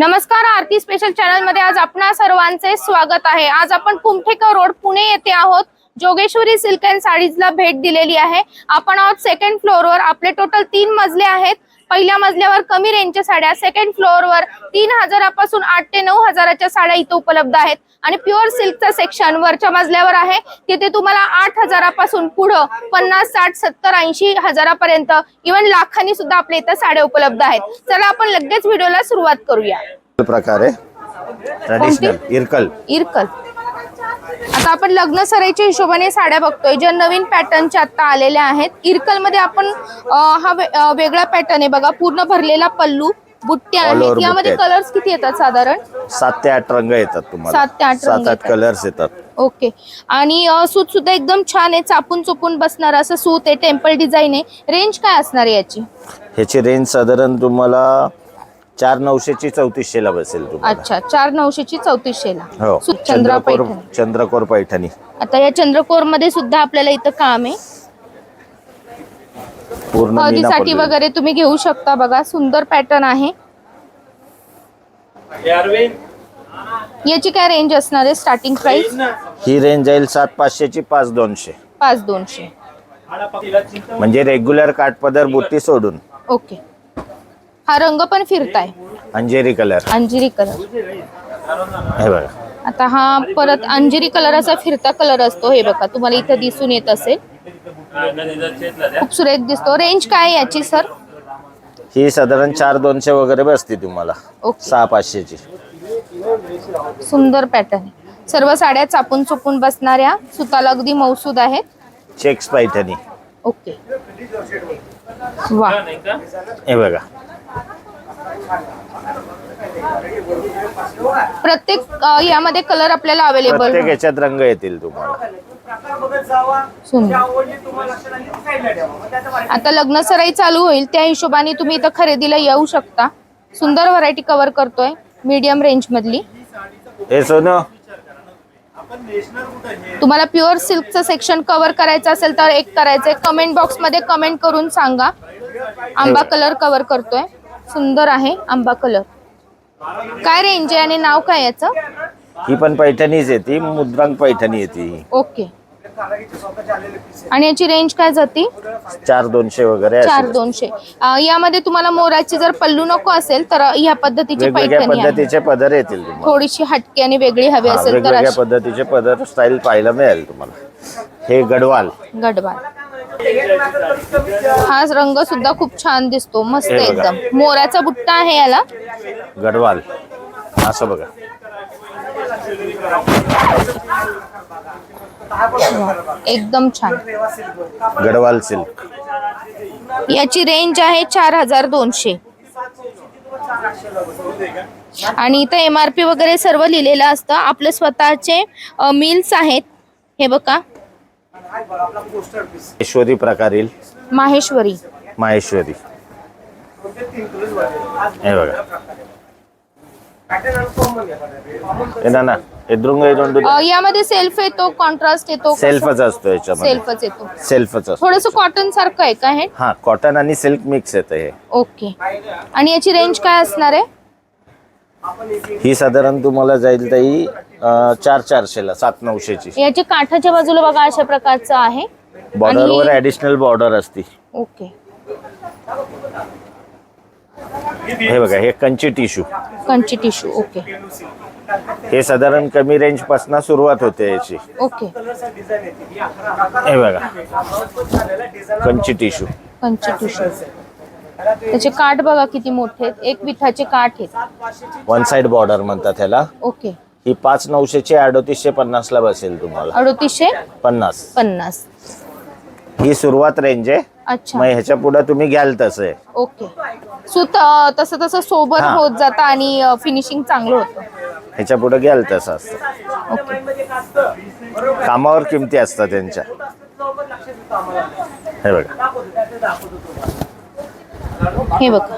नमस्कार आरती स्पेशल चॅनलमध्ये आज आपणा सर्वांचे स्वागत आहे. आज आपण कुमठेकर रोड पुणे येथे आहोत. जोगेश्वरी सिल्क अँड साडीजला भेट दिलेली आहे. आपण आहोत सेकंड फ्लोअरवर आपले टोटल तीन मजले आहेत. पहिल्या मजल्यावर कमी रेंजच्या साड्या सेकंड फ्लोअरवर तीन हजारापासून आठ ते नऊ हजाराच्या साड्या इथे उपलब्ध आहेत. आणि प्युअर सिल्कचं सेक्शन वरच्या मजल्यावर आहे. तिथे तुम्हाला आठ हजारापासून पुढं पन्नास साठ सत्तर ऐंशी हजारापर्यंत इव्हन लाखांनी सुद्धा आपल्या इथं साड्या उपलब्ध आहेत. चला आपण लगेच व्हिडिओला सुरुवात करूया. प्रकार ट्रॅडिशनल इरकल. इरकल. आता आपण लग्न सराईच्या हिशोबाने साड्या बघतोय. ज्या नवीन पॅटर्नच्या आता आलेल्या आहेत. इरकलमध्ये आपण हा वेगळा पॅटर्न आहे बघा. पूर्ण भरलेला पल्लू बुट्ट्या आहेत. यामध्ये कलर्स किती येतात साधारण? सात ते आठ रंग येतात तुम्हाला. सात ते आठ रंग सात आठ. कलर्स येतात. ओके. आणि सूत सुद्धा एकदम छान आहे. चापून चुपून बसणार असं सूत आहे. टेम्पल डिझाईन आहे. रेंज काय असणार आहे याची? ह्याची रेंज साधारण तुम्हाला चार नऊशेची चौतीसशेला बसेल तुम्हाला. अच्छा चार नऊशेची चौतीसशेला. हो. चंद्रा चंद्रकोर पैठणी. चंद्रकोर पैठणी. आता या चंद्रकोरमध्ये सुद्धा आपल्याला इथं काम आहे. पूर्ण मीना. वगैरे तुम्ही घेऊ शकता बघा सुंदर पॅटर्न आहे. याची काय रेंज असणार आहे स्टार्टिंग प्राइस ही रेंज जाईल सात पाचशेची पाच दोनशे. पाच दोनशे. म्हणजे रेग्युलर काठपदर बुट्टी सोडून. ओके. हा रंग पण फिरताय. अंजेरी कलर. अंजिरी कलर. हे बघा. आता हा परत अंजिरी कलर असा फिरता कलर असतो हे बघा. तुम्हाला इथं दिसून येत असेल. खूप सुरेख दिसतो. रेंज काय आहे याची सर? ही साधारण चार दोनशे वगैरे बसते तुम्हाला. ओके. सहा पाचशेची. सुंदर पॅटर्न. सर्व साड्या चापून चुपून बसणाऱ्या सुताला अगदी मौसूद आहेत. Checks Paithani okay. वा. हे बघा. प्रत्येक अ, यामध्ये कलर आपल्याला प्रत्येक अवेलेबल याच्यात रंग येतील तुम्हाला. आता लग्न सराई चालू होईल त्या हिशोबाने तुम्ही इथं खरेदीला येऊ शकता. सुंदर व्हरायटी कव्हर करतोय मीडियम रेंज मधली. हे सोनं. तुम्हाला प्युअर सिल्कचं सेक्शन कव्हर करायचं असेल तर एक करायचंय. कमेंट बॉक्समध्ये कमेंट करून सांगा. आंबा कलर कव्हर करतोय. सुंदर आहे आंबा कलर. काय रेंज आहे आणि नाव काय याचं? ही पण पैठणीच येते मुद्रांक पैठणी येते ओके. आणि याची रेंज काय जाती? चार दोनशे वगैरे चार. दोनशे. यामध्ये तुम्हाला मोराची जर पल्लू नको असेल तर ह्या पद्धतीची वेगवेगळ्या पद्धतीचे पदर येतील तुम्हाला. थोडीशी हटकी आणि वेगळी हवी हा, असेल तर वेगवेगळ्या अशी. पद्धतीचे पदर स्टाईल पाहायला मिळेल तुम्हाला. हे गडवाल. गडवाल. हा रंग सुद्धा खूप छान दिसतो मस्त हे बघा. एकदम. मोराचा बुट्टा आहे याला. गडवाल. असं बघा. एकदम छान. गडवाल सिल्क. याची रेंज आहे चार हजार दोनशे. आणि इथं एम आर पी वगैरे सर्व लिहिलेलं असतं. आपले स्वतःचे मिल्स आहेत. हे बघा. ईश्वरी प्रकार येईल. माहेश्वरी. माहेश्वरी. हे बघा. ना अ, यामध्ये सेल्फ येतो कॉन्ट्रास्ट येतो. सेल्फच असतो याच्यामध्ये. सेल्फच येतो. सेल्फच असतो. थोडस कॉटन सारखं आहे का हे? हा कॉटन आणि सिल्क मिक्स येतं हे. ओके आणि याची रेंज काय असणार आहे? ही साधारण तुम्हाला जाईल ताई अं, चार चारशेला सात नऊशेची. याची काठाच्या बाजूला बघा अशा प्रकारचं आहे. बॉर्डरवर ऍडिशनल बॉर्डर असती. ओके. हे बघा हे Kanchi tissue Kanchi tissue okay. हे साधारण कमी रेंजपासून सुरुवात होते याची. ओके. हे बघा कंची टिश्यू कंची टिश्यू त्याचे काठ बघा किती मोठे आहेत. एक विठाचे काठ आहेत. वन साइड बॉर्डर म्हणतात ह्याला. ओके. ही पाच नऊशेची अडोतीसशे पन्नास ला बसेल तुम्हाला. अडोतीसशे? पन्नास. पन्नास. ही सुरुवात रेंज आहे. अच्छा. मग ह्याच्या पुढे तुम्ही घ्याल तसं ओके. सुत अ, तसं तसं सोबर हा. होत जातं आणि फिनिशिंग चांगलं होतं. ह्याच्या पुढे घ्याल तसं असतं. ओके. कामावर किमती असतात त्यांच्या हे बघा. हे बघा.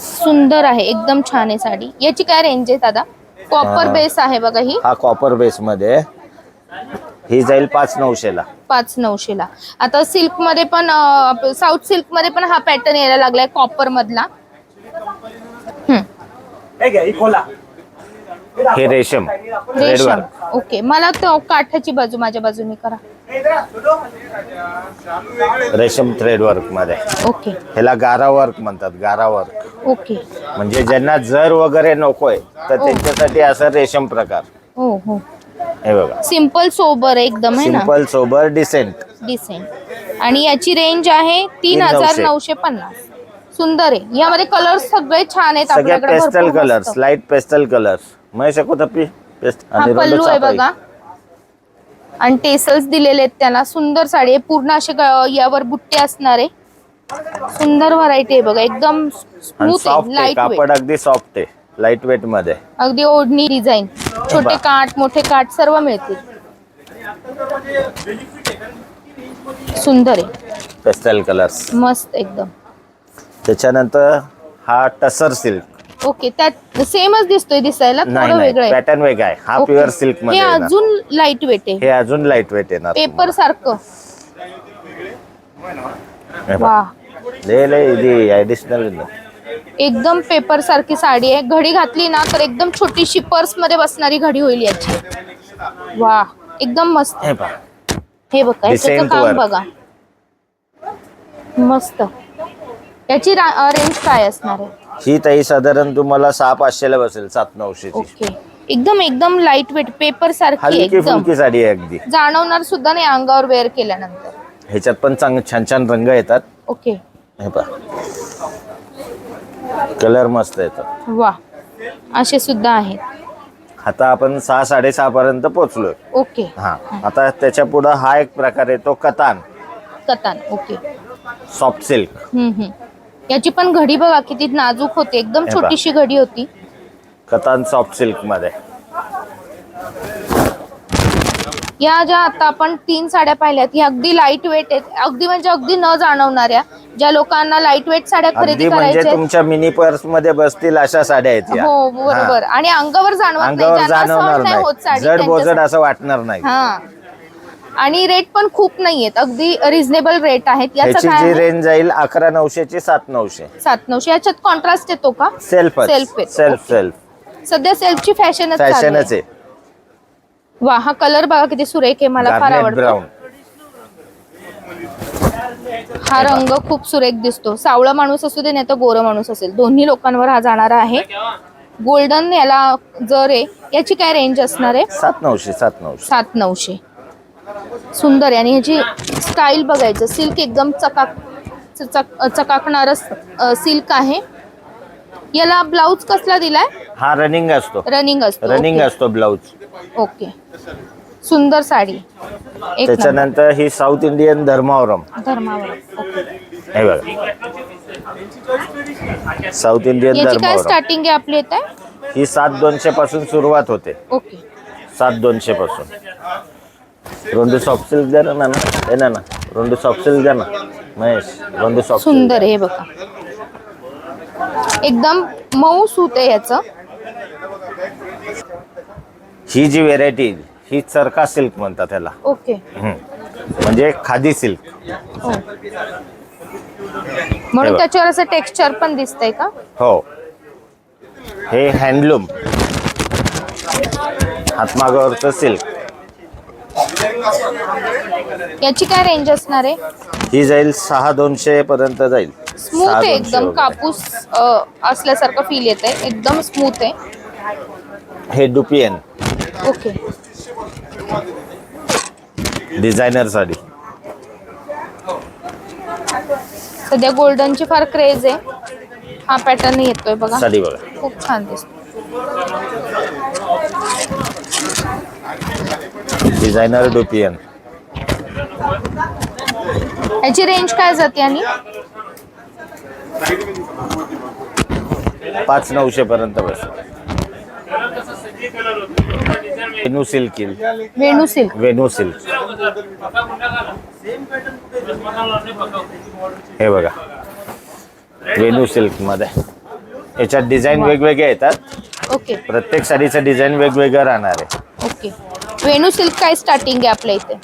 सुंदर आहे एकदम छान आहे साडी. याची काय रेंज आहे दादा? कॉपर. बेस आहे बघा ही. हा कॉपर बेस मध्ये. ही जाईल पाच नऊशेला पाच नऊशेला आता सिल्कमध्ये पण साऊथ सिल्कमध्ये पण हा पॅटर्न यायला लागलाय कॉपर मधला. हे घ्या ही खोला. हे रेशम. रेशम. ओके. मला तो काठाची बाजू माझ्या बाजूने करा. रेशम थ्रेड वर्कमध्ये. ओके. ह्याला गारा वर्क म्हणतात गारा वर्क ओके. म्हणजे ज्यांना जर वगैरे नकोय तर ओ. त्यांच्यासाठी असं रेशम प्रकार. हो हो. हे बघा. सिंपल सोबर एकदम आहे ना? सिंपल सोबर डिसेंट डिसेंट आणि याची रेंज आहे तीन हजार नऊशे. पन्नास. सुंदर आहे. यामध्ये कलर सगळे छान आहेत सगळे आपल्याकडे पेस्टल भरपूर कलर्स मस्त. लाइट पेस्टल कलर्स तपी पेस्ट हा आणि पल्लू आहे. बघा. आणि टेसल्स दिलेले आहेत त्याला सुंदर साडी आहे. पूर्ण असे यावर बुट्टे असणार आहे. सुंदर व्हरायटी आहे बघा. एकदम स्मूथ सॉफ्ट आहे. आहे. लाइट कापड अगदी सॉफ्ट आहे. लाइट वेटमध्ये. अगदी ओढणी डिझाईन छोटे. काठ मोठे काठ सर्व मिळतील. सुंदर आहे. पेस्टल कलर्स मस्त एकदम. त्याच्यानंतर हा टसर सिल्क ओके त्यात सेमच दिसतोय दिसायला थोडं नाही वेगळं आहे. पॅटर्न वेगळा आहे. हा ओके. प्युअर सिल्क हे मध्ये येणार. अजून लाइट वेट आहे. हे अजून लाइट वेट येणार पेपर सारखं. तुम्हाला. हे बघ. वा लय लय ఇది ऍडिशनल एकदम पेपर सारखी साडी आहे. घडी घातली ना तर एकदम छोटीशी पर्समध्ये बसणारी घडी होईल याची. वा एकदम मस्त. हे पहा हे बघा याचं Decent काम work. बघा. मस्त. याची रेंज काय असणार आहे? ही ताई साधारण तुम्हाला सहा पाचशेला बसेल सात नऊशेची. ओके. एकदम एकदम लाइट वेट पेपर सारखी आहे हलकी एकदम. फुलकी साडी आहे अगदी. जाणवणार सुद्धा नाही अंगावर वेअर केल्यानंतर. ह्याच्यात पण चांग छान छान रंग येतात. ओके. हे पहा. कलर मस्त येतात. वा. असे सुद्धा आहेत. आता आपण सहा साडेसहा पर्यंत पोहोचलोय. ओके. हा. आता त्याच्या पुढं हा एक प्रकार आहे तो कतान. कतान. Okay. Soft silk hmm hmm. याची पण घडी बघा किती नाजूक होती एकदम हे पहा. छोटीशी घडी होती कतान सॉफ्ट सिल्कमध्ये या ज्या आता आपण तीन साड्या पाहिल्यात ही अगदी लाइट वेट आहेत अगदी म्हणजे अगदी न जाणवणाऱ्या ज्या लोकांना लाइट वेट साड्या अगदी खरेदी म्हणजे करायच्या आहेत. तुमच्या मिनी पर्समध्ये बसतील अशा साड्या आहेत या. हो बरोबर. आणि अंगावर जाणवत नाही अंगावर ज्यांना सहन जाणवणार नाही होत नाही साडी जड बोजड त्यांच्यासाठी. असं वाटणार नाही हा आणि रेट पण खूप नाहीयेत. अगदी रिझनेबल रेट आहेत. याचं ह्याची काय जी आहे? रेंज जाईल अकरा नऊशेची सात नऊशे. सात नऊशे. याच्यात कॉन्ट्रास्ट येतो का? सेल्फ Self आहे. सेल्फ. सेल्फ सध्या सेल्फची फॅशनच चालू फॅशनच आहे आहे. वा हा कलर बघा किती सुरेख आहे. मला फार गार्नेट आवडतो. ब्राऊन हा रंग खूप सुरेख दिसतो. सावळा माणूस असू दे नाही तर गोरं माणूस असेल. दोन्ही लोकांवर हा जाणारा आहे. गोल्डन याला जर आहे याची काय रेंज असणार आहे? सात नऊशे सात नऊशे. सात नऊशे. सुंदर आहे. आणि ह्याची स्टाईल बघायचं सिल्क एकदम चकाक चक चकाकणार सिल्क आहे. याला ब्लाऊज कसला दिलाय? हा रनिंग असतो. रनिंग असतो. रनिंग. असतो ब्लाऊज ओके सुंदर साडी. त्याच्यानंतर ही south Indian Dharmavaram. Dharmavaram okay बघा. South Indian Dharmavaram. स्टार्टिंग आहे आपली येत आहे ही सात दोनशे पासून सुरुवात होते. ओके सात दोनशे पासून. रोंडू सॉफ्ट सिल्क द्या ना नाना हे ना ना रोंडू सॉफ्ट सिल्क द्या ना महेश रोंडू सॉफ्ट सुंदर हे बघा. एकदम मऊ सूत आहे याचं ही जी व्हेरायटी ही चरखा सिल्क म्हणतात त्याला ओके. हम्म. म्हणजे खादी सिल्क हो. म्हणून बघा. त्याच्यावर असं टेक्स्चर पण दिसतंय का? हो. हे हँडलूम हातमागावरचं सिल्क याची काय रेंज असणार आहे? ही जाईल सहा दोनशे पर्यंत जाईल. स्मूथ सहा आहे दोनशे एकदम वगैरे. कापूस अ, असल्यासारखं फील येत आहे एकदम स्मूथ आहे. हे डुपियन ओके डिझायनर साडी. सध्या गोल्डनची फार क्रेज आहे. हा पॅटर्न येतोय बघा. साडी बघा. खूप छान दिसतो डिझायनर डुपियन याची रेंज काय जाते आणि? पाच नऊशे पर्यंत बस. वेणू सिल्क येईल. वेणू सिल्क वेणू सिल्क हे बघा. वेणू सिल्कमध्ये. याच्यात डिझाईन वेगवेगळे येतात. ओके प्रत्येक साडीचं डिझाईन वेगवेगळं राहणार आहे. ओके वेणू सिल्क काय स्टार्टिंग आहे आपल्या इथे?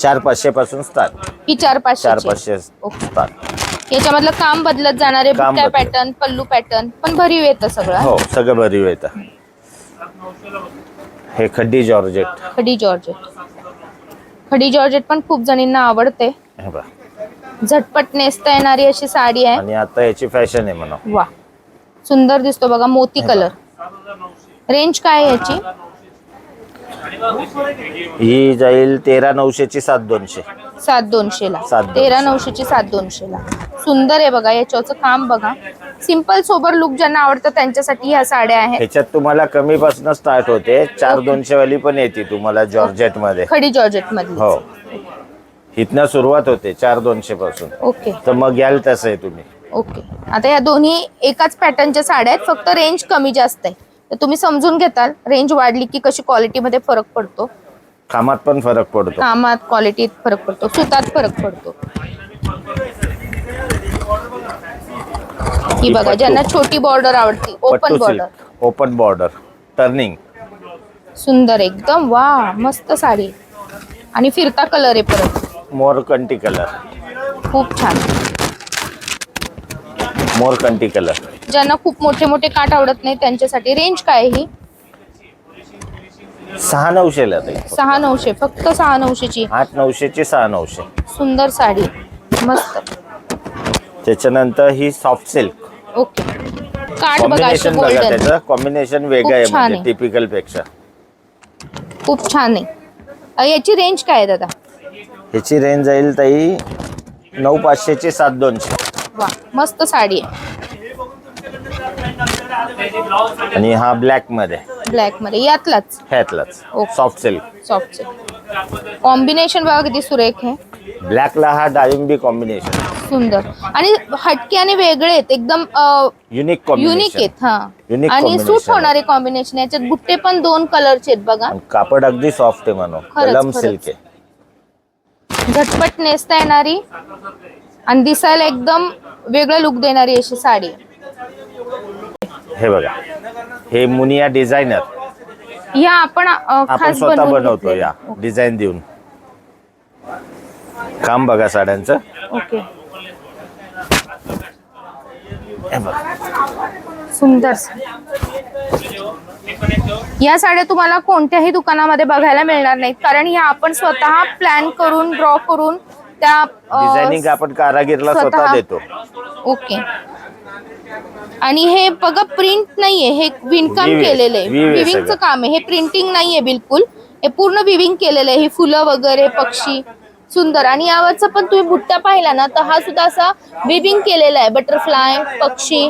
चार पाचशे पासून स्टार्ट ही चार पाचशे चार पाचशे. स्टार्ट याच्यामधलं काम बदलत जाणारे काम बदलत. पॅटर्न पल्लू पॅटर्न पण भरीव येतं सगळं हो? सगळं भरीव येतं. हे खड्डी जॉर्जेट. खडी जॉर्जेट. खडी जॉर्जेट पण खूप जणींना आवडते. हे बघा. झटपट नेसता येणारी अशी साडी आहे. आणि आता याची फॅशन आहे म्हणा. वा सुंदर दिसतो बघा मोती कलर रेंज काय आहे याची? ही जाईल तेरा नऊशेची सात दोनशे. सात दोनशे ला. सात दोनशे. तेरा नऊशेची सात दोनशे ला. सुंदर आहे बघा याच्यावरचं काम बघा. सिंपल सोबर लुक ज्यांना आवडतं त्यांच्यासाठी ह्या साड्या आहेत. ह्याच्यात तुम्हाला कमीपासून स्टार्ट होते. चार दोनशे वाली पण येते तुम्हाला जॉर्जेटमध्ये खडी जॉर्जेट मधली हो. इथनं सुरुवात होते चार दोनशे पासून ओके. तर मग घ्याल तसं आहे तुम्ही. ओके. आता या दोन्ही एकाच पॅटर्नच्या साड्या आहेत फक्त रेंज कमी जास्त आहे. तर तुम्ही समजून घेताल रेंज वाढली की कशी क्वालिटीमध्ये फरक पडतो. कामात पण फरक पडतो. कामात क्वालिटीत फरक पडतो सुतात फरक पडतो. ही बघा ज्यांना छोटी बॉर्डर आवडती open pattu border silk open border turning सुंदर एकदम वा मस्त साडी. आणि फिरता कलर आहे परत. मोर कंटी कलर खूप छान. मोर कंटी कलर ज्यांना खूप मोठे मोठे काठ आवडत नाही त्यांच्यासाठी रेंज काय ही? सहा नऊशेला ताई सहा नऊशे फक्त सहा नऊशेची. आठ नऊशेची सहा नऊशे. सुंदर साडी. मस्त. त्याच्यानंतर ही सॉफ्ट सिल्क ओके. काठ बघा अशी कॉम्बिनेशन बघा त्याचं. कॉम्बिनेशन वेगळं खूप आहे छान म्हणजे आहे. टिपिकलपेक्षा. खूप छान आहे. अ, याची रेंज काय आहे दादा? ह्याची रेंज जाईल ताई नऊ पाचशेची सात दोनशे. वा मस्त साडी आहे. आणि हा ब्लॅकमध्ये. ब्लॅकमध्ये. यातलाच? ह्यातलाच. Okay. Soft silk soft combination बघा किती सुरेख आहे. ब्लॅकला हा डाळिंबी कॉम्बिनेशन सुंदर. आणि हटके आणि वेगळे आहेत. एकदम युनिक युनिक कॉम्बिनेशन आहेत हा. Unique आणि combination. सूट आहे. होणारे कॉम्बिनेशन याच्यात बुट्टे पण दोन कलरचे आहेत बघा. कापड अगदी सॉफ्ट आहे म्हणून. खरंच, कलम खरंच. सिल्क आहे. झटपट नेसता येणारी आणि दिसायला एकदम वेगळं लुक देणारी अशी साडी. आहे. हे बघा. हे मुनिया डिझायनर. ह्या आपण अ, आपण खास स्वतः बनवून बनवतो. या डिझाईन देऊन. काम बघा साड्यांचं. ओके. हे बघा. सुंदर या साड्या तुम्हाला कोणत्याही दुकानामध्ये बघायला मिळणार नाहीत. कारण ह्या आपण स्वतः प्लॅन करून ड्रॉ करून त्या अ, डिझायनिंग आपण कारागीरला स्वतः- देतो. ओके. आणि हे बघा प्रिंट नाहीये हे विणकाम. केलेलं आहे. विविंगचं. काम आहे. हे प्रिंटिंग नाहीये बिलकुल. हे पूर्ण विविंग केलेलं आहे. ही फुलं वगैरे पक्षी सुंदर. आणि यावरचा पण तुम्ही बुट्टा पाहिला ना तर हा सुद्धा असा विविंग केलेला आहे. बटरफ्लाय पक्षी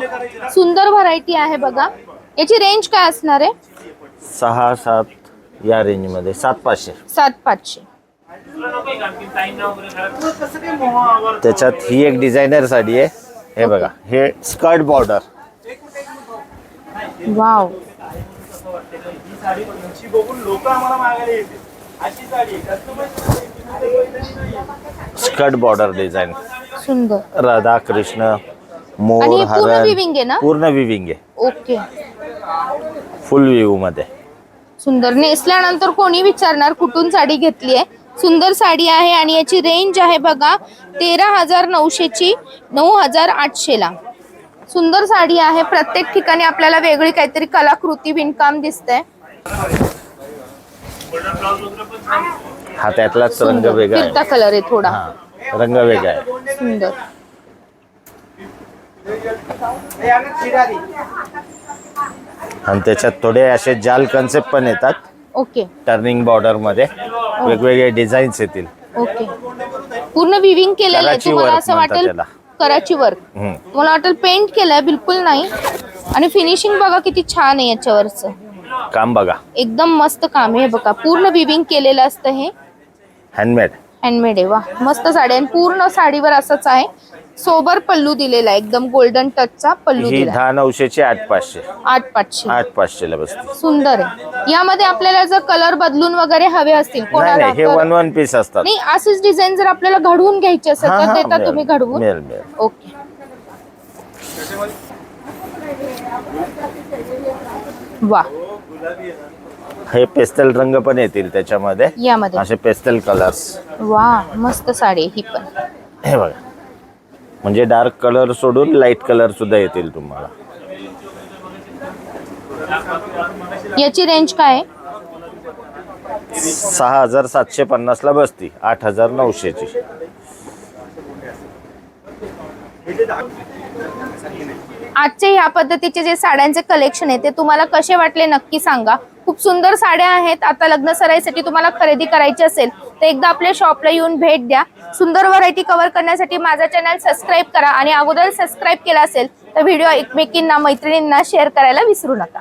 सुंदर व्हरायटी आहे बघा. याची रेंज काय असणार आहे? सहा सात या रेंजमध्ये सात पाचशे. सात पाचशे. त्याच्यात ही एक डिझायनर साडी आहे. हे बघा हे skirt border. Wow. Skirt border design. सुंदर. राधा कृष्ण मोर पूर्ण हरण? पूर्ण विविंग आहे. ओके. फुल व्ह्यू मध्ये. सुंदर. नेसल्यानंतर कोणी विचारणार कुठून साडी घेतली आहे? सुंदर साडी आहे आणि याची रेंज आहे बघा तेरा हजार नऊशेची नऊ हजार आठशेला. सुंदर साडी आहे प्रत्येक ठिकाणी आपल्याला वेगळी काहीतरी कलाकृती विणकाम दिसतंय. हा त्यातलाच रंग वेगळा फिरता आहे कलर आहे थोडा. हा रंग वेगळा आहे. सुंदर. आणि त्याच्यात थोडे असे जाल कन्सेप्ट पण येतात. ओके. टर्निंग बॉर्डरमध्ये. वेगवेगळे डिझाईन्स येतील. ओके. पूर्ण विविंग केलेलं आहे. कराची तुम्हाला work असं म्हणतात वाटेल त्याला. कराची वर्क हम्म. तुम्हाला वाटेल पेंट केलंय बिलकुल नाही. आणि फिनिशिंग बघा किती छान आहे याच्यावरचं. काम बघा. एकदम मस्त काम आहे हे बघा. पूर्ण विविंग केलेलं असतं हे. हँडमेड हँडमेड आहे. वा मस्त साडी आहे. आणि पूर्ण साडीवर असंच आहे. सोबर पल्लू दिलेला आहे. एकदम गोल्डन टचचा पल्लू ही दिला दहा नऊशेची आठ पाचशे. आठ पाचशे. आठ पाचशेला बसते. सुंदर आहे. यामध्ये आपल्याला जर कलर बदलून वगैरे हवे असतील नाही कोणाला नाही हे तर- वन वन पीस असतात. नाही अशीच डिझाईन जर आपल्याला घडवून घ्यायची असेल हा, तर हा, देता मिळेल, तुम्ही घडवून. मिळेल मिळेल. ओके. वा. हे पेस्टल रंग पण येतील त्याच्यामध्ये. यामध्ये. असे पेस्टल कलर्स वा मस्त साडी आहे ही पण. हे बघा. म्हणजे डार्क कलर सोडून लाइट कलर सुद्धा येतील तुम्हाला. याची रेंज काय आहे? सहा हजार सातशे पन्नासला बसती आठ हजार नऊशेची. आजचे ह्या पद्धतीचे जे साड्यांचे कलेक्शन आहे ते तुम्हाला कसे वाटले नक्की सांगा. खूप सुंदर साड्या आहेत. आता लग्न सराईसाठी तुम्हाला खरेदी करायची असेल तर एकदा आपल्या शॉपला येऊन भेट द्या. सुंदर व्हरायटी कव्हर करण्यासाठी माझा चॅनल सबस्क्राईब करा आणि अगोदर सबस्क्राईब केला असेल तर व्हिडिओ एकमेकींना मैत्रिणींना शेअर करायला विसरू नका.